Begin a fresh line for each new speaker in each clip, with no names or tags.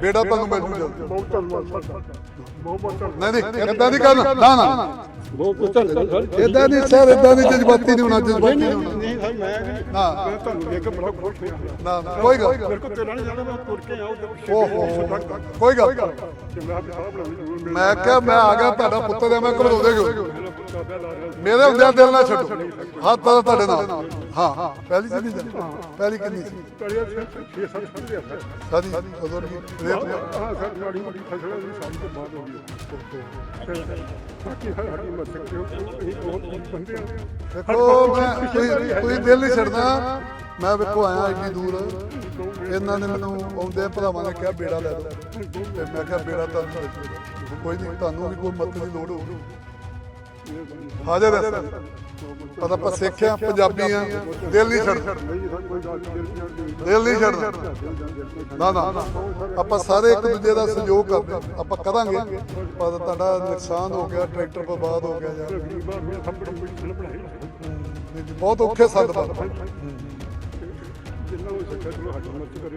ਬੇੜਾ ਤੁਹਾਨੂੰ ਮਿਲ ਜੂ ਜਲਦੀ।
ਬਹੁਤ ਧੰਨਵਾਦ ਸਰ। ਬਹੁਤ ਬਹੁਤ ਧੰਨਵਾਦ।
ਨਹੀਂ ਨਹੀਂ ਇਦਾਂ ਨਹੀਂ ਕਰਨਾ ਨਾ ਨਾ
ਬਹੁਤ ਬਹੁਤ ਧੰਨਵਾਦ
ਇਦਾਂ ਨਹੀਂ ਸਰ ਇਦਾਂ ਨਹੀਂ ਜਜ਼ਬਾਤੀ ਨਹੀਂ ਹੋਣਾ ਜਜ਼ਬਾਤੀ ਨਹੀਂ ਹੋਣਾ।
ਨਹੀਂ ਸਰ ਮੈਂ ਨਹੀਂ
ਨਾ।
ਮੈਂ ਤੁਹਾਨੂੰ ਵੇਖ ਕੇ ਬੜਾ ਖੁਸ਼ ਹੋਇਆ।
ਨਾ ਨਾ, ਕੋਈ ਗੱਲ
ਮੇਰੇ ਕੋਲ ਤੇਰਾ ਨਹੀਂ ਜਾਂਦਾ ਮੈਂ ਤੁਰ ਕੇ ਆਉਂ ਤੇ
ਓਹੋ ਕੋਈ ਗੱਲ
ਮੈਂ
ਕਿਹਾ ਮੈਂ ਆ ਗਿਆ ਤੁਹਾਡਾ ਪੁੱਤਰ ਆ ਮੈਂ
ਪੁੱਤਾ ਪਿਆ ਲਾ ਰਿਹਾ
ਮੇਰੇ ਹੁੰਦਿਆਂ ਦਿਲ ਨਾ ਛੱਡੋ। ਹੱਥ ਤਾਂ ਤੁਹਾਡੇ ਨਾਲ। ਹਾਂ ਪਹਿਲੀ ਸੀ ਨਹੀਂ ਜਾ ਪਹਿਲੀ ਕਿੰਨੀ ਸੀ?
ਸਰ 6 7 ਸਾਲ ਦੇ ਸਰ
ਸਾਡੀ ਉਦੋਂ ਦੀ ਰੇਟ
ਹਾਂ ਸਰ ਮਾੜੀ ਮਾੜੀ ਫਸਲ ਦੀ ਸਾਲ ਤੋਂ ਬਾਅਦ ਹੋ ਗਈ। ਹੈ ਬਾਕੀ ਹਰ ਹੱਡੀ ਮਰ ਸਕਦੇ ਹੋ ਇਹ ਬਹੁਤ ਬੰਦੇ ਆ।
ਦੇਖੋ ਮੈਂ ਕੋਈ ਕੋਈ ਦਿਲ ਨਹੀਂ ਛੱਡਦਾ ਮੈਂ ਵੇਖੋ ਆਇਆ ਇੰਨੀ ਦੂਰ। ਇਹਨਾਂ ਨੇ ਮੈਨੂੰ ਆਉਂਦੇ ਭਰਾਵਾਂ ਨੇ ਕਿਹਾ ਬੇੜਾ ਲੈ ਲਓ। ਤੇ ਮੈਂ ਕਿਹਾ ਬੇੜਾ ਦਿਓ। ਕੋਈ ਨਹੀਂ ਤੁਹਾਨੂੰ ਵੀ ਕੋਈ ਮਦਦ ਦੀ ਲੋੜ ਹੋਊ ਹਾਜ਼ਰ ਹੈ ਸਰ। ਪਤਾ ਆਪਾਂ ਸਿੱਖਿਆ ਪੰਜਾਬੀ ਆ ਦਿਲ ਨਹੀਂ ਛੱਡਦਾ ਦਿਲ ਨਹੀਂ ਛੱਡਦਾ ਨਾ ਨਾ ਆਪਾਂ ਸਾਰੇ ਇੱਕ ਦੂਜੇ ਦਾ ਸਹਿਯੋਗ ਕਰਦੇ। ਆਪਾਂ ਕਰਾਂਗੇ। ਪਰ ਤੁਹਾਡਾ ਨੁਕਸਾਨ ਹੋ ਗਿਆ ਟਰੈਕਟਰ ਬਰਬਾਦ ਹੋ ਗਿਆ ਯਾਰ ਬਹੁਤ ਔਖੇ ਸੰਦ ਬਣ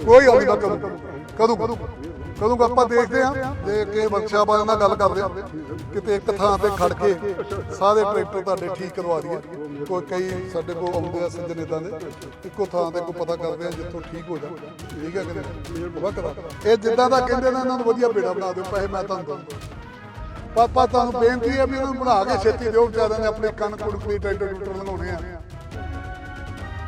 ਕੋਈ ਗੱਲ ਨਹੀਂ ਕਦੋਂ ਕਦੋਂ ਕਦੋਂ ਕਦੋਂ ਆਪਾਂ ਦੇਖਦੇ ਆ ਦੇਖ ਕੇ ਵਰਕਸ਼ਾਪ ਨਾਲ ਗੱਲ ਕਰਦੇ ਆ ਕਿਤੇ ਇੱਕ ਥਾਂ ਤੇ ਖੜ ਕੇ ਸਾਰੇ ਟਰੈਕਟਰ ਤੁਹਾਡੇ ਠੀਕ ਕਰਵਾ ਦਈਏ। ਕੋਈ ਕਈ ਸਾਡੇ ਕੋਲ ਆਉਂਦੇ ਆ ਸੱਜਣ ਏਦਾਂ ਦੇ, ਇੱਕੋ ਥਾਂ ਤੇ ਕੋਈ ਪਤਾ ਕਰਦੇ ਆ ਜਿੱਥੋਂ ਠੀਕ ਹੋ ਜਾ। ਠੀਕ ਹੈ ਕਿ ਨਹੀਂ? ਇਹ ਜਿੱਦਾਂ ਦਾ ਕਹਿੰਦੇ ਨੇ, ਇਹਨਾਂ ਨੂੰ ਵਧੀਆ ਬੇੜਾ ਬਣਾ ਦਿਓ, ਪੈਸੇ ਮੈਂ ਤੁਹਾਨੂੰ ਦਊਂਗਾ। ਪਾਪਾ, ਤੁਹਾਨੂੰ ਬੇਨਤੀ ਹੈ ਵੀ ਇਹਨਾਂ ਨੂੰ ਬਣਾ ਕੇ ਛੇਤੀ ਦਿਓ। ਵਿਚਾਰਿਆਂ ਨੇ ਆਪਣੇ ਕੰਨ ਕੁੜਕਲੀ ਟਰੈਕਟਰ ਟਰੂਟਰ ਲੰਘਾਉਣੇ ਆ।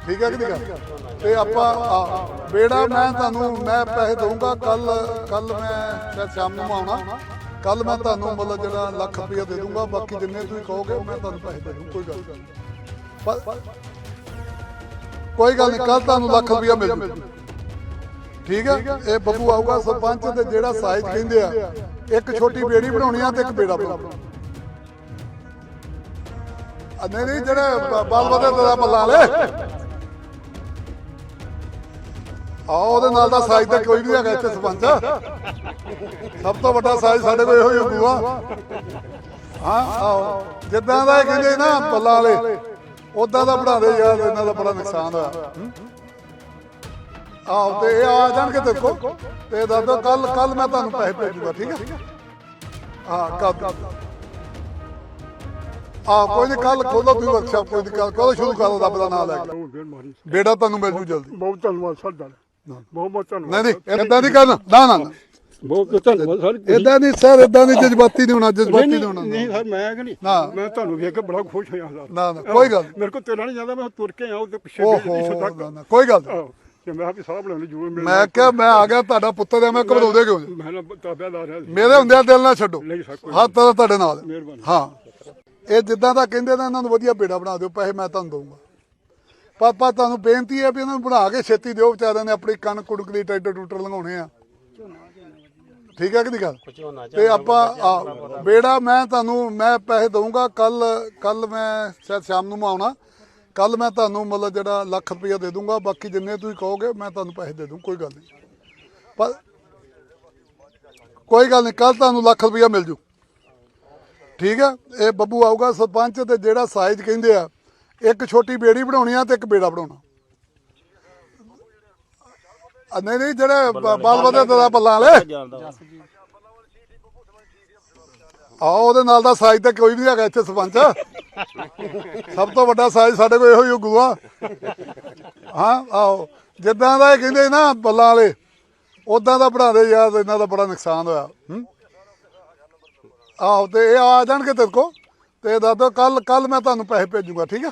ਠੀਕ ਹੈ ਕਿ ਨਹੀਂ ਗੱਲ ਤੇ ਆਪਾਂ ਬੇੜਾ ਮੈਂ ਤੁਹਾਨੂੰ, ਮੈਂ ਪੈਸੇ ਦਊਂਗਾ ਕੱਲ ਕੱਲ ਮੈਂ ਸ਼ਾਇਦ ਸ਼ਾਮ ਨੂੰ ਆਉਣਾ। ਕੱਲ ਮੈਂ ਤੁਹਾਨੂੰ ਮਤਲਬ ਜਿਹੜਾ ਲੱਖ ਰੁਪਇਆ ਦੇ ਦੂੰਗਾ ਬਾਕੀ ਜਿੰਨੇ ਤੁਸੀਂ ਕਹੋਗੇ, ਮੈਂ ਤੁਹਾਨੂੰ ਪੈਸੇ ਦੇ ਦੂੰ ਕੋਈ ਗੱਲ ਨਹੀਂ। ਪਰ- ਕੋਈ ਗੱਲ ਨਹੀਂ ਕੱਲ ਤੁਹਾਨੂੰ ਲੱਖ ਰੁਪਇਆ ਮਿਲ ਜੂ। ਠੀਕ ਹੈ? ਇਹ ਬੱਬੂ ਆਊਗਾ ਸਰਪੰਚ ਤੇ ਜਿਹੜਾ ਸਾਈਜ਼ ਕਹਿੰਦੇ ਆ, ਇੱਕ ਛੋਟੀ ਬੇੜੀ ਬਣਾਉਣੀ ਆ ਤੇ ਇੱਕ ਬੇੜਾ ਬਣਾਉਣਾ। ਨਹੀਂ ਨਹੀਂ, ਜਿਹੜੇ ਬਾਲ ਬਦੇ ਦਾ ਬੱਲਾ ਲੈ ਆ ਉਹਦੇ ਨਾਲ ਦਾ ਸਾਈਜ਼ ਤਾਂ ਕੋਈ ਨਹੀਂ ਹੈਗਾ ਇੱਥੇ ਸਰਪੰਚ ਸਭ ਤੋਂ ਵੱਡਾ ਸਾਈਜ਼ ਸਾਡੇ ਕੋਲ ਇਹੋ ਹੀ ਹੋਊਗਾ ਹਾਂ, ਆਓ। ਜਿੱਦਾਂ ਦਾ ਇਹ ਕਹਿੰਦੇ ਨਾ ਬੱਲਾ ਵਾਲੇ ਉਦਾਂ ਦਾ ਬਣਾ ਯਾਰ, ਇਹਨਾਂ ਦਾ ਬੜਾ ਨੁਕਸਾਨ ਹੋਇਆ। ਹੂੰ? ਆਹੋ ਤੇ ਇਹ ਆ ਜਾਣਗੇ ਦੇਖੋ। ਤੇ ਦਾਦਾ ਕੱਲ ਕੱਲ ਮੈਂ ਤੁਹਾਨੂੰ ਪੈਸੇ ਭੇਜੂਗਾ, ਠੀਕ ਹੈ? ਹਾਂ ਕੱਲ ਆ ਕੋਈ ਨਹੀਂ ਕੱਲ ਖੋਲੋ ਤੁਸੀਂ ਵਰਕਸ਼ਾਪ ਕੋਈ ਨਹੀਂ ਕੱਲ ਸ਼ੁਰੂ ਕਰੋ ਰੱਬ ਦਾ ਨਾਮ ਲੈ ਕੇ। ਬੇੜਾ ਤੁਹਾਨੂੰ ਮਿਲ ਜੂ ਜਲਦੀ।
ਬਹੁਤ ਧੰਨਵਾਦ, ਸਰ ਦਾ ਬਹੁਤ ਬਹੁਤ ਧੰਨਵਾਦ
ਨਹੀਂ ਨਹੀਂ ਇਦਾਂ ਨਹੀਂ ਕਰਨਾ ਨਾ ਨਾ ਨਾ
ਬਹੁਤ ਬਹੁਤ ਧੰਨਵਾਦ ਸਰ
ਇਦਾਂ ਨਹੀਂ ਸਰ ਇਦਾਂ ਨਹੀਂ ਜਜ਼ਬਾਤੀ ਨਹੀਂ ਹੋਣਾ ਜਜ਼ਬਾਤੀ ਨਹੀਂ ਹੋਣਾ
ਨਹੀਂ ਸਰ ਮੈਂ ਕਿ ਨਹੀਂ
ਨਾ।
ਮੈਂ ਤੁਹਾਨੂੰ ਵੇਖ ਕੇ ਬੜਾ ਖੁਸ਼ ਹੋਇਆ ਸਰ
ਨਾ ਨਾ ਕੋਈ ਗੱਲ
ਮੇਰੇ ਕੋਲ ਤੇਰਾ ਨਹੀਂ ਜਾਂਦਾ ਮੈਂ ਤੁਰ ਕੇ ਆਉਂ ਤੇ ਪਿੱਛੇ
ਓਹੋ
ਬਿਜਲੀ
ਨਾ,
ਸਦਾ
ਨਾ, ਕੋਈ ਗੱਲ ਨਹੀਂ।
ਤੇ ਮੈਂ ਆਪੇ ਸਾਹਬ ਲੈਣੀ ਜ਼ਰੂਰ ਮਿਲ
ਮੈਂ ਕਿਹਾ ਮੈਂ ਆ ਗਿਆ ਤੁਹਾਡਾ ਪੁੱਤਰ ਆ ਮੈਂ ਘਬਰਾਉਂਦੇ ਕਿਉਂ ਜੀ?
ਮੈਂ ਨਾ ਤਾਬਿਆ ਲਾ ਰਿਹਾ ਸੀ।
ਮੇਰੇ ਹੁੰਦਿਆਂ ਦਿਲ ਨਾ ਛੱਡੋ ਤਾਂ ਤੁਹਾਡੇ ਨਾਲ ਹੈ।
ਮਿਹਰਬਾਨੀ।
ਹਾਂ ਇਹ ਜਿੱਦਾਂ ਦਾ ਕਹਿੰਦੇ ਨੇ ਇਹਨਾਂ ਨੂੰ ਵਧੀਆ ਬੇੜਾ ਬਣਾ ਦਿਓ ਪੈਸੇ ਮੈਂ ਤੁਹਾਨੂੰ ਦਊਂਗਾ ਪਾਪਾ ਤੁਹਾਨੂੰ ਬੇਨਤੀ ਹੈ ਵੀ ਇਹਨਾਂ ਨੂੰ ਬਣਾ ਕੇ ਛੇਤੀ ਦਿਓ ਵਿਚਾਰਿਆਂ ਨੇ ਆਪਣੀ ਕੰਨ ਕੁੜਕਲੀ ਟਰੈਕਟਰ ਟੂਟਰ ਲੰਘਾਉਣੇ ਆ। ਠੀਕ ਹੈ ਕਿ ਨਹੀਂ ਗੱਲ? ਤੇ ਆਪਾਂ ਬੇੜਾ ਮੈਂ ਤੁਹਾਨੂੰ ਮੈਂ ਪੈਸੇ ਦਊਂਗਾ ਕੱਲ ਕੱਲ ਮੈਂ ਸ਼ਾਇਦ ਸ਼ਾਮ ਨੂੰ ਆਉਣਾ। ਕੱਲ ਮੈਂ ਤੁਹਾਨੂੰ ਮਤਲਬ ਜਿਹੜਾ ਲੱਖ ਰੁਪਇਆ ਦੇ ਦੂੰਗਾ ਬਾਕੀ ਜਿੰਨੇ ਤੁਸੀਂ ਕਹੋਗੇ ਮੈਂ ਤੁਹਾਨੂੰ ਪੈਸੇ ਦੇ ਦੂੰ ਕੋਈ ਗੱਲ ਨਹੀਂ। ਪਰ ਕੋਈ ਗੱਲ ਨਹੀਂ ਕੱਲ ਤੁਹਾਨੂੰ ਲੱਖ ਰੁਪਇਆ ਮਿਲ ਜੂ। ਠੀਕ ਹੈ? ਇਹ ਬੱਬੂ ਆਊਗਾ ਸਰਪੰਚ ਤੇ ਜਿਹੜਾ ਸਾਈਜ਼ ਕਹਿੰਦੇ ਆ ਇੱਕ ਛੋਟੀ ਬੇੜੀ ਬਣਾਉਣੀ ਆ ਤੇ ਇੱਕ ਬੇੜਾ ਬਣਾਉਣਾ। ਆ ਨਹੀਂ ਨਹੀਂ ਜਿਹੜੇ ਬ- ਬਾਲ ਬਦੇ ਦਾ ਬੱਲਾ ਵਾਲੇ। ਆ ਉਹਦੇ ਨਾਲ ਦਾ ਸਾਈਜ਼ ਤਾਂ ਕੋਈ ਵੀ ਨਹੀਂ ਹੈਗਾ ਇੱਥੇ ਸਰਪੰਚ। ਸਭ ਤੋਂ ਵੱਡਾ ਸਾਈਜ਼ ਸਾਡੇ ਕੋਲ ਇਹੋ ਹੀ ਹੋਊਗਾ ਹਾਂ ਆਓ ਜਿੱਦਾਂ ਦਾ ਇਹ ਕਹਿੰਦੇ ਨਾ ਬੱਲਾ ਵਾਲੇ ਉਦਾਂ ਦਾ ਬਣਾ ਦੇ ਯਾਰ ਇਹਨਾਂ ਦਾ ਬੜਾ ਨੁਕਸਾਨ ਹੋਇਆ। ਹੂੰ? ਆਹੋ ਤੇ ਇਹ ਆ ਜਾਣਗੇ ਤੇਰੇ ਕੋ ਤੇ ਦਾਦਾ ਕੱਲ ਕੱਲ ਮੈਂ ਤੁਹਾਨੂੰ ਪੈਸੇ ਭੇਜੂਗਾ ਠੀਕ ਹੈ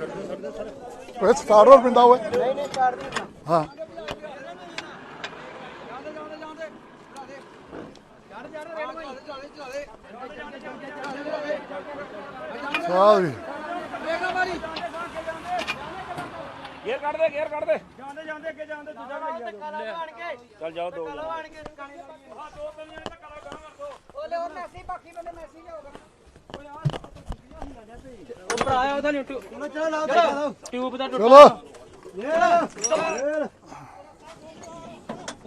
ਕੋਈ ਸਟਾਰ ਹੋਰ ਪਿੰਡਾ ਹੋਏ
ਨਹੀਂ ਨਹੀਂ ਕਰ ਨਹੀਂ
ਹਾਂ। ਵੀ
ਗੇਰ ਕੱਢ ਦੇ ਗੇਰ ਕੱਢ ਦੇ।
ਜਾਂਦੇ ਜਾਂਦੇ ਅੱਗੇ ਜਾਂਦੇ ਦੂਜਾ ਭਾਈ ਕਾਲਾ ਆਣ ਕੇ।
ਚੱਲ ਜਾਓ ਦੋ
ਕਾਲਾ ਆਣ ਕੇ। ਕਾਲੇ ਹਾਂ ਦੋ ਤਿੰਨ ਜਣੇ ਤਾਂ ਕਾਲਾ ਗਾਂ ਕਰ ਦੋ। ਓਲੇ ਉਹ ਮੈਸੀ ਬਾਕੀ ਬੰਦੇ ਮੈਸੀ ਲਿਆਓਗਾ ਉਹ ਭਰਾ ਆਇਆ ਉਹਦਾ ਨਹੀਂ ਟਿਊਬ ਚਲੋ ਲਾਓ ਟਿਊਬ ਦਾ ਟੁੱਟ
ਚਲੋ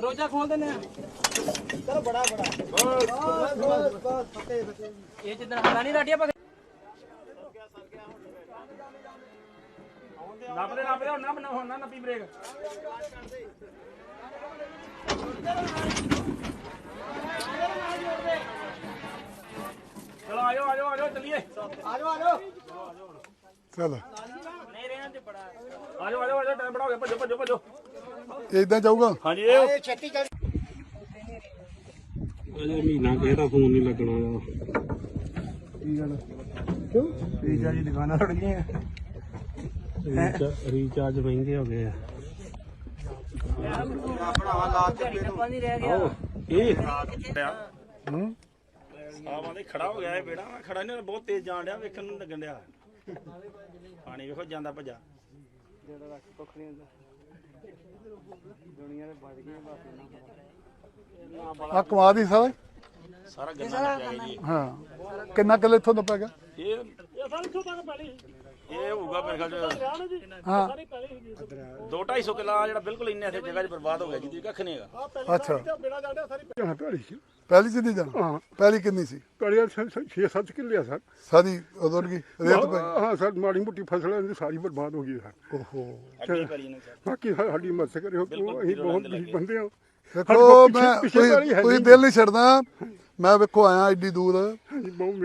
ਰੋਜਾ ਖੋਲ ਦਿੰਦੇ ਆ ਚਲੋ ਬੜਾ ਬੜਾ ਇਹ ਜਿੱਦਣ ਹੱਲਾ ਨਹੀਂ ਰਾਟੀਆਂ ਪਾ
ਨੱਪ ਦੇ ਨੱਪ ਦੇ ਹੁਣ ਨਾ ਹੁਣ ਨਾ ਨੱਪੀ ਬ੍ਰੇਕ ਚਲੋ ਆਜੋ ਆਜੋ ਆਜੋ। ਚੱਲੀਏ
ਚੱਲ
ਆਜੋ ਆਜੋ ਆਜੋ ਟਾਈਮ ਬੜਾ ਹੋ ਗਿਆ। ਭੱਜੋ ਭੱਜੋ ਭੱਜੋ।
ਇਦਾਂ ਜਾਊਗਾ?
ਹਾਂਜੀ ਇਹ ਅਜੇ ਮਹੀਨਾ ਕਿਹਦਾ ਫੋਨ ਨਹੀਂ ਲੱਗਣਾ
ਪੀਜ਼ਾ ਦੀ ਦੁਕਾਨਾਂ ਰੜ ਗਈਆਂ
ਰੀਚਾਰਜ ਮਹਿੰਗੇ ਹੋ ਗਏ ਆ।
ਨਹੀਂ ਰਹਿ ਗਿਆ।
ਇਹ ਹੂੰ? ਆਵਾਂ ਦੇ ਖੜਾ ਹੋ ਗਿਆ ਇਹ ਬੇੜਾ ਮੈਂ ਖੜਾ ਨਹੀਂ ਬਹੁਤ ਤੇਜ਼ ਜਾਣ ਡਿਆ ਵੇਖਣ ਨੂੰ ਲੱਗਣ ਡਿਆ। ਪਾਣੀ ਵੇਖੋ ਜਾਂਦਾ ਭੱਜਾ।
ਆ ਕਮਾ ਦੀ ਸਾਰਾ
ਸਾਰਾ ਗੰਨਾ ਲੱਗਿਆ ਜੀ।
ਹਾਂ। ਕਿੰਨਾ ਕਿੱਲੇ ਇੱਥੋਂ ਦਾ ਪੈ ਗਿਆ?
ਇਹ ਇਹ ਹੋਊਗਾ ਮੇਰੇ ਖਿਆਲ ਚ
ਹਾਂ।
2 250 ਕਿੱਲਾ ਜਿਹੜਾ ਬਿਲਕੁਲ ਇੰਨੇ ਇੱਥੇ ਜਗ੍ਹਾ 'ਚ ਬਰਬਾਦ ਹੋ ਗਿਆ ਜਿਹਦੀ ਕੱਖ ਨਹੀਂ ਹੈਗਾ।
ਅੱਛਾ।
ਸੀ।
ਪਹਿਲੀ ਜਾਣਾ?
ਹਾਂ।
ਪਹਿਲੀ ਕਿੰਨੀ ਸੀ?
ਕੜੀਆਂ 6-7 ਕਿੱਲੇ ਆ ਸਰ।
ਸਾਰੀ ਉਦੋਂ ਕੀ? ਰੇਤ ਪੈ
ਹਾਂ ਸਰ ਮਾੜੀ ਮੁੱਟੀ ਫਸਲ ਇਹਦੀ ਸਾਰੀ ਬਰਬਾਦ ਹੋ ਗਈ ਸਰ।
ਓਹੋ।
ਅੱਗੇ ਕਰੀ ਨੇ ਸਰ।
ਬਾਕੀ ਸਾ- ਸਾਡੀ ਮਦਦ ਕਰਿਓ। ਅਸੀਂ ਬਹੁਤ ਬੰਦੇ ਹਾਂ।
ਦੇਖੋ ਮੈਂ। ਦਿਲ ਨਹੀਂ ਛੱਡਦਾ। ਮੈਂ ਵੇਖੋ ਆਇਆ ਏਡੀ ਦੂਰ।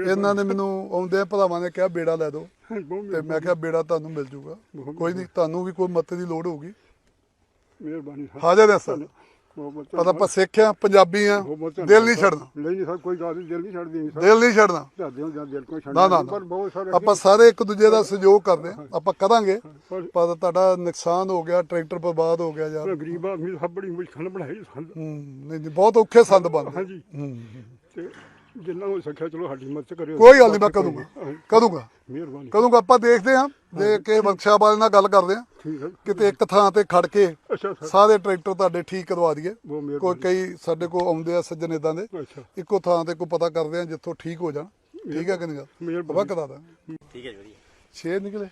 ਇਹਨਾਂ ਨੇ ਮੈਨੂੰ ਆਉਂਦੇ ਭਰਾਵਾਂ ਨੇ ਕਿਹਾ ਬੇੜਾ ਲੈ ਦਿਓ।
ਬਹੁਤ
ਤੇ ਮੈਂ ਕਿਹਾ ਬੇੜਾ ਤੁਹਾਨੂੰ ਮਿਲ ਜੂਗਾ। ਕੋਈ ਨਹੀਂ ਤੁਹਾਨੂੰ ਵੀ ਕੋਈ ਮਦਦ ਦੀ ਲੋੜ ਹੋਊਗੀ।
ਮਿਹਰਬਾਨੀ
ਹਾਜ਼ਰ ਹੈ ਸਰ। ਪਤਾ ਆਪਾਂ ਸਿੱਖ ਆ ਪੰਜਾਬੀ ਆ ਦਿਲ ਨਹੀਂ ਛੱਡਣਾ।
ਨਹੀਂ ਸਰ ਕੋਈ ਗੱਲ ਨਹੀਂ ਦਿਲ ਨਹੀਂ ਛੱਡਦੀ ਸਰ।
ਦਿਲ ਨਹੀਂ ਛੱਡਣਾ।
ਦਾਦੇ ਹਾਂ ਜਾਂ ਦਿਲ ਕੋਈ ਛੱਡਦਾ
ਨਾ ਨਾ। ਆਪਾਂ ਸਾਰੇ ਇੱਕ ਦੂਜੇ ਦਾ ਸਹਿਯੋਗ ਕਰਦੇ ਆ ਆਪਾਂ ਕਰਾਂਗੇ
ਪਰ
ਤੁਹਾਡਾ ਨੁਕਸਾਨ ਹੋ ਗਿਆ ਟਰੈਕਟਰ ਬਰਬਾਦ ਹੋ ਗਿਆ ਯਾਰ
ਗਰੀਬ ਆਦਮੀ ਸਭ ਬੜੀ ਮੁਸ਼ਕਲ ਬਣਾਈ ਸੰਦ।
ਨਹੀਂ ਨਹੀਂ ਬਹੁਤ ਔਖੇ ਸੰਦ ਬਣਦੇ।
ਹਾਂਜੀ।
ਹੂੰ।
ਤੇ ਜਿੰਨਾ ਹੋ ਸਕਿਆ ਚਲੋ ਸਾਡੀ ਮਦਦ ਕਰਿਓ।
ਕੋਈ ਗੱਲ ਨਹੀਂ ਮੈਂ ਕਰੂੰਗਾ ਕਰੂੰਗਾ
ਮਿਹਰਬਾਨੀ।
ਕਰੂੰਗਾ ਆਪਾਂ ਦੇਖਦੇ ਆ ਦੇਖ ਕੇ ਵਰਕਸ਼ਾਪ ਵਾਲੇ ਨਾਲ ਗੱਲ ਕਰਦੇ ਆ
ਠੀਕ ਹੈ।
ਕਿਤੇ ਇੱਕ ਥਾਂ ਤੇ ਖੜ ਕੇ
ਅੱਛਾ ਸਰ
ਸਾਰੇ ਟਰੈਕਟਰ ਤੁਹਾਡੇ ਠੀਕ ਕਰਵਾ ਦਈਏ।
ਬਹੁਤ
ਕੋਈ ਕਈ ਸਾਡੇ ਕੋਲ ਆਉਂਦੇ ਆ ਸੱਜਣ ਇਦਾਂ ਦੇ।
ਅੱਛਾ।
ਇੱਕੋ ਥਾਂ ਤੇ ਕੋਈ ਪਤਾ ਕਰਦੇ ਆ ਜਿੱਥੋਂ ਠੀਕ ਹੋ ਜਾਣ। ਠੀਕ ਹੈ ਕਿ ਨਹੀਂ? ਗੱਲ
ਮਿਹਰਬਾਨੀ।
ਆਪਾਂ ਕਰਾ ਦਾਂ
ਠੀਕ ਹੈ ਜੀ ਵਧੀਆ।
6 ਨਿਕਲੇ।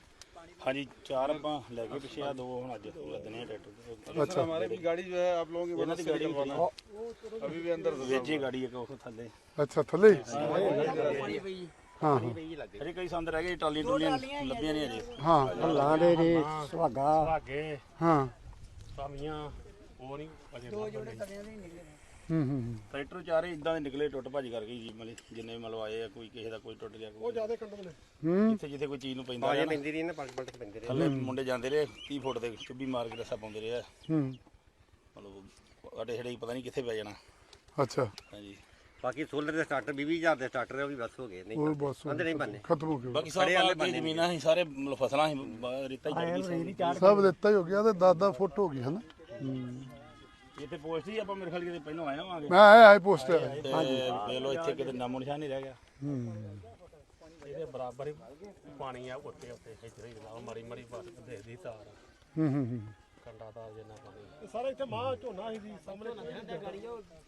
ਹਾਂਜੀ ਚਾਰ ਆਪਾਂ ਲੈ ਕੇ ਪਿੱਛੇ ਆ ਦੋ ਹੁਣ ਅੱਜ ਲੱਦਨੇ ਆ ਟਰੈਕਟਰ
ਅੱਛਾ
हमारे भी गाड़ी जो है आप लोगों की
ਇਹਨਾਂ
मदद
ਦੀ
से
ਗਾੜੀ
निकलवाना अभी भी अंदर
ਵਿੱਚ ਹੀ ਗਾੜੀ ਇੱਕ ਉਹ ਥੱਲੇ
ਅੱਛਾ ਥੱਲੇ ਹੀ? ਹਾਂ ਹਾਂ
ਅਜੇ ਕਈ ਸੰਦ ਰਹਿ ਗਏ ਟਾਲੀਆਂ ਟੁਲੀਆਂ ਲੱਭੀਆਂ ਨਹੀਂ ਅਜੇ
ਹਾਂ
ਲਾਂ ਦੇ ਰੇ ਸੁਹਾਗਾ
ਹਾਂ
ਸਾਮੀਆਂ ਉਹ ਨਹੀਂ ਅਜੇ
ਹੂੰ ਹੂੰ ਹੂੰ।
ਟਰੈਕਟਰ ਚਾਰੇ ਇਦਾਂ ਦੇ ਨਿਕਲੇ ਟੁੱਟ ਭੱਜ ਕਰ ਗਈ ਜੀ ਮਤਲਬ ਜਿੰਨੇ ਮਤਲਬ ਆਏ ਆ ਕੋਈ ਕਿਸੇ ਦਾ ਕੋਈ ਟੁੱਟ ਗਿਆ ਉਹ ਜ਼ਿਆਦਾ
ਹੂੰ।
ਜਿੱਥੇ ਜਿੱਥੇ ਕੋਈ ਚੀਜ਼ ਨੂੰ ਪੈਂਦਾ ਆ ਪੈਂਦੀ ਰਹੀ ਨਾ ਪਲਟ ਪਲਟ ਪੈਂਦੇ ਰਹੇ। ਥੱਲੇ ਮੁੰਡੇ ਜਾਂਦੇ ਰਹੇ 30 ਫੁੱਟ ਦੇ ਚੁੱਭੀ ਮਾਰ ਕੇ ਰੱਸਾ ਪਾਉਂਦੇ ਰਹੇ ਆ।
ਹੂੰ।
ਮਤਲਬ ਅੜੇ ਛੜੇ ਪਤਾ ਨਹੀਂ ਕਿੱਥੇ ਪੈ ਜਾਣਾ।
ਅੱਛਾ।
ਹਾਂਜੀ।
ਬਾਕੀ ਸੋਲਰ ਦੇ ਸਟਾਰਟਰ 20000 ਦੇ ਸਟਾਰਟਰ ਉਹ ਵੀ ਬਸ ਹੋ ਗਏ ਨਹੀਂ
ਉਹ ਬਸ
ਬੰਦੇ ਨਹੀਂ ਬੰਨੇ
ਖਤਮ ਹੋ ਗਿਆ
ਬਾਕੀ ਸਭ ਆ ਜ਼ਮੀਨਾਂ ਸੀ ਸਾਰੇ ਮਤਲਬ ਫਸਲਾਂ ਸੀ ਬ- ਰੇਤਾ ਹੀ ਚੜ ਗਈ ਸਾਰੀ।
ਸਭ ਦਿੱਤਾ ਹੀ ਹੋ ਗਿਆ ਤੇ 10-10 ਫੁੱਟ ਹੋ ਗਈ ਹਨਾ?
ਇੱਥੇ ਪੋਸਟ ਸੀ ਆਪਾਂ ਮੇਰੇ ਖਿਆਲ ਕਿਤੇ ਪਹਿਲਾਂ ਆਏ ਹੋਵਾਂਗੇ।
ਮੈਂ ਆਇਆ ਆਈ ਪੋਸਟ ਆਇਆ
ਤੇ ਦੇਖ ਲਓ ਇੱਥੇ ਕਿਤੇ ਨਾਮੋ ਨਿਸ਼ਾਨ ਨਹੀਂ ਰਹਿ ਗਿਆ। ਇਹਦੇ ਬਰਾਬਰ ਹੀ ਪਾਣੀ ਆ ਉੱਤੇ ਉੱਤੇ ਇੱਥੇ ਹੀ ਲਾਓ ਮਾਰੀ ਮਾਰੀ ਬਸ ਦੇਖਦੀ ਤਾਰ।
ਹੂੰ ਹੂੰ ਹੂੰ।
ਕੰਡਾ ਤਾਰ ਜਿੰਨਾ ਪਾਣੀ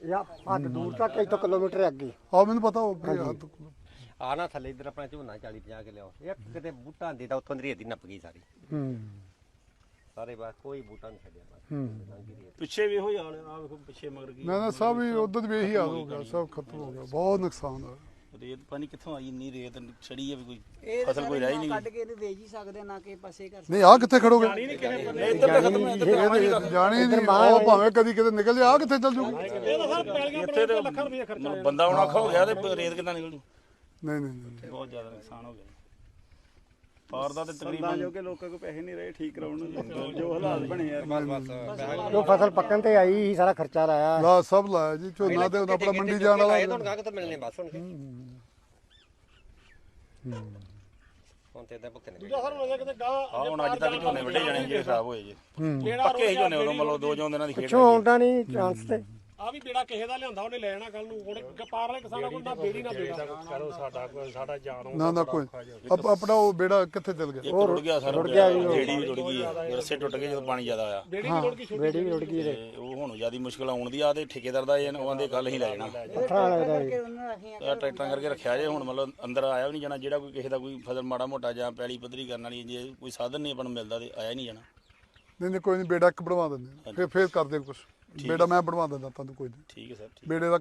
ਯਾ ਹੱਦ ਦੂਰ ਤੱਕ ਇੱਥੋਂ ਕਿਲੋਮੀਟਰ ਅੱਗੇ।
ਆ ਮੈਨੂੰ ਪਤਾ ਹੋ ਗਿਆ ਹੱਥ
ਆ ਨਾ ਥੱਲੇ ਇਧਰ ਆਪਣਾ ਝੋਨਾ 40 50 ਕੇ ਲਿਆਓ ਇੱਕ ਕਿਤੇ ਬੂਟਾ ਦੇ ਤਾਂ ਉੱਥੋਂ ਦੀ ਰੇਤ ਹੀ ਨੱਪ ਗਈ ਸਾਰੀ।
ਹੂੰ।
ਸਾਰੇ ਬਸ ਕੋਈ ਬੂਟਾ ਨਹੀਂ ਛੱਡਿਆ ਬਸ।
ਹੂੰ।
ਪਿੱਛੇ ਵੀ ਇਹੋ ਹੀ ਹਾਲ ਆ ਵੇਖੋ ਪਿੱਛੇ ਮਗਰ ਕੀ
ਨਾ ਨਾ ਸਭ ਹੀ ਉਧਰ ਵੀ ਇਹੀ ਹਾਲ ਹੋ ਗਿਆ ਸਭ ਖਤਮ ਹੋ ਗਿਆ ਬਹੁਤ ਨੁਕਸਾਨ ਹੋਇਆ।
ਰੇਤ ਪਾਣੀ ਕਿੱਥੋਂ ਆਈ ਇੰਨੀ ਰੇਤ ਛੜੀ ਆ ਵੀ ਕੋਈ
ਇਹ
ਫਸਲ ਕੋਈ ਰਹਿ ਹੀ ਨਹੀਂ
ਕੱਢ ਕੇ ਇਹਨੂੰ ਵੇਚ ਹੀ ਸਕਦੇ ਨਾ ਕਿ ਪਾਸੇ ਕਰ
ਨਹੀਂ ਆ ਕਿੱਥੇ ਖੜੋਗੇ?
ਇੱਧਰ ਤਾਂ ਖਤਮ ਇੱਧਰ ਤਾਂ ਆਉਣਾ ਨਹੀਂ
ਜਾਣੀ ਨਹੀਂ ਉਹ ਭਾਵੇਂ ਕਦੀ ਕਿਤੇ ਨਿਕਲ ਜਾ ਆ ਕਿੱਥੇ ਚੱਲ ਜੂਗੀ?
ਇੱਥੇ ਤੇ ਬੰਦਾ ਆਉਣਾ ਔਖਾ ਹੋ ਗਿਆ ਤੇ ਰੇਤ ਕਿੱਦਾਂ ਨਿਕਲ ਜੂ
ਨਹੀਂ ਨਹੀਂ ਨਹੀਂ।
ਬਹੁਤ ਜ਼ਿਆਦਾ ਨੁਕਸਾਨ ਹੋ ਗਿਆ। ਫਾਰ ਦਾ ਤੇ ਤਕਰੀਬਨ
ਜੋ ਕਿ ਲੋਕਾਂ ਕੋਲ ਪੈਸੇ ਨਹੀਂ ਰਹੇ ਠੀਕ ਕਰਾਉਣ ਨੂੰ। ਜੋ ਹਾਲਾਤ ਬਣੇ ਯਾਰ ਬਸ ਬਸ
ਜੋ ਫਸਲ ਪੱਕਣ ਤੇ ਆਈ ਹੀ ਸਾਰਾ ਖਰਚਾ ਲਾਇਆ।
ਲਾ ਸਭ ਲਾਇਆ ਜੀ ਝੋਨਾ ਤੇ ਆਪਣਾ ਮੰਡੀ ਜਾਣ ਵਾਲਾ।
ਇਹ ਤੁਹਾਨੂੰ ਕਾਗਜ਼ ਮਿਲਨੇ ਬਸ ਹੁਣ। ਹੁਣ ਤੇ ਇਦਾਂ ਭੁੱਖੇ ਨਿਕਲ।
ਦੂਜਾ ਹਰ ਕਿਤੇ ਗਾਂ ਹੁਣ ਅੱਜ ਤੱਕ ਝੋਨੇ ਵੱਡੇ ਜਾਣੇ ਜਿਹੜੇ ਖਰਾਬ ਹੋਏ ਜੀ। ਪੱਕੇ ਹੀ ਝੋਨੇ ਉਦੋਂ ਮਤਲਬ ਦੋ ਜੋਂ ਦਿਨਾਂ ਦੀ ਖੇਡ
ਪਿੱਛੋਂ ਆਉਂਦਾ ਨਹੀਂ ਚਾਂਸ ਤੇ।
ਆ ਵੀ ਬੇੜਾ ਕਿਸੇ ਦਾ ਲਿਆਂਦਾ ਉਹਨੇ ਲੈ ਜਾਣਾ ਕੱਲ ਨੂੰ। ਹੁਣ ਪਾਰ ਵਾਲੇ ਕਿਸਾਨਾਂ ਕੋਲ ਨਾ ਬੇੜੀ ਨਾ ਬੇੜਾ
ਕਰੋ ਸਾਡਾ ਕੋਈ ਸਾਡਾ ਜਾਨ
ਨਾ ਨਾ ਕੋਈ ਆਪ- ਆਪਣਾ ਉਹ ਬੇੜਾ ਕਿੱਥੇ ਚਲ ਗਿਆ?
ਇੱਕ ਰੁੜ ਗਿਆ ਸਰ ਰੁੜ ਗਿਆ ਜਿਹੜੀ ਵੀ ਰੁੜ ਗਈ ਆ। ਰੱਸੇ ਟੁੱਟ ਗਏ ਜਦੋਂ ਪਾਣੀ ਜ਼ਿਆਦਾ ਆਇਆ।
ਬੇੜੀ ਵੀ ਗਈ ਛੋਟੀ ਬੇੜੀ ਵੀ ਰੁੜ ਗਈ
ਤੇ ਉਹ ਹੁਣ ਜਿਆਦੀ ਮੁਸ਼ਕਲ ਆਉਣ ਦੀ ਆ ਤੇ ਠੇਕੇਦਾਰ ਦਾ ਇਹ ਉਹ ਆਂਦੇ ਕੱਲ ਹੀ ਲੈ ਜਾਣਾ। ਇਹ ਟਰੈਕਟਰਾਂ ਕਰਕੇ ਰੱਖਿਆ ਜੇ ਹੁਣ ਮਤਲਬ ਅੰਦਰ ਆਇਆ ਵੀ ਨਹੀਂ ਜਾਣਾ ਜਿਹੜਾ ਕੋਈ ਕਿਸੇ ਦਾ ਕੋਈ ਫਸਲ ਮਾੜਾ ਮੋਟਾ ਜਾਂ ਪੈਲੀ ਪੱਧਰੀ ਕਰਨ ਵਾਲੀ ਜੇ ਕੋਈ ਸਾਧਨ ਨਹੀਂ ਆਪਾਂ ਨੂੰ ਮਿਲਦਾ ਤੇ ਆਇਆ ਹੀ ਨਹੀਂ ਜਾਣਾ।
ਨਹੀਂ ਨਹੀਂ ਕੋਈ ਨਹੀਂ ਬੇੜਾ ਇੱਕ ਬਣਵਾ ਦਿੰਦੇ ਆ। ਫਿਰ ਫੇਰ ਕਰਦੇ ਕੁਝ ਬੇੜਾ ਮੈਂ ਬਣਵਾ ਦਿੰਦਾ ਤੁਹਾਨੂੰ ਕੋਈ ਨਹੀਂ।
ਠੀਕ ਹੈ ਸਰ ਠੀਕ
ਬੇੜੇ ਦਾ